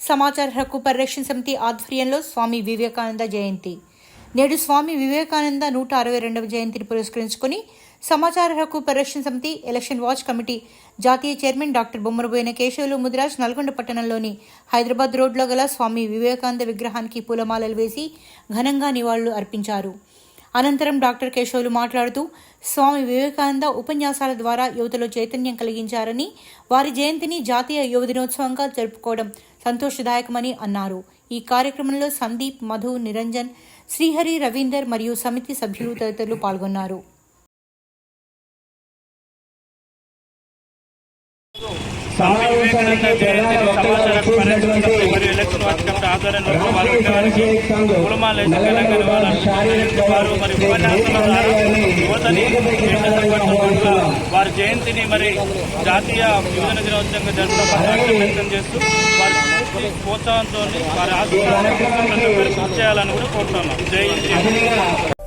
సమాచార హక్కు పరిరక్షణ సమితి ఆధ్వర్యంలో స్వామి వివేకానంద జయంతి. నేడు స్వామి వివేకానంద నూట అరవై రెండవ జయంతిని పురస్కరించుకుని సమాచార హక్కు పరిరక్షణ సమితి ఎలక్షన్ వాచ్ కమిటీ జాతీయ చైర్మన్ డాక్టర్ బొమ్మరబోయిన కేశవులు ముదిరాజ్ నల్గొండ పట్టణంలోని హైదరాబాద్ రోడ్లో గల స్వామి వివేకానంద విగ్రహానికి పూలమాలలు వేసి ఘనంగా నివాళులు అర్పించారు. అనంతరం డాక్టర్ కేశవులు మాట్లాడుతూ స్వామి వివేకానంద ఉపన్యాసాల ద్వారా యువతలో చైతన్యం కలిగించారని వారి జయంతిని జాతీయ యువ దినోత్సవంగా జరుపుకోవడం సంతోషదాయకమని అన్నారు. ఈ కార్యక్రమంలో సందీప్ మధు నిరంజన్ శ్రీహరి రవీందర్ మరియు సమితి సభ్యులు తదితరులు పాల్గొన్నారు. ఆధ్వర్యంలో వారి జయంతిని మరి జాతీయ యువజన దినోత్సవంగా జరుపుకోవడానికి ప్రయత్నం చేస్తూ వారి స్ఫూర్తి ప్రోత్సాహంతో వారి ఆశీర్వాదం ప్రతి ఒక్కరు కృషి చేయాలని కూడా కోరుతున్నాం. జై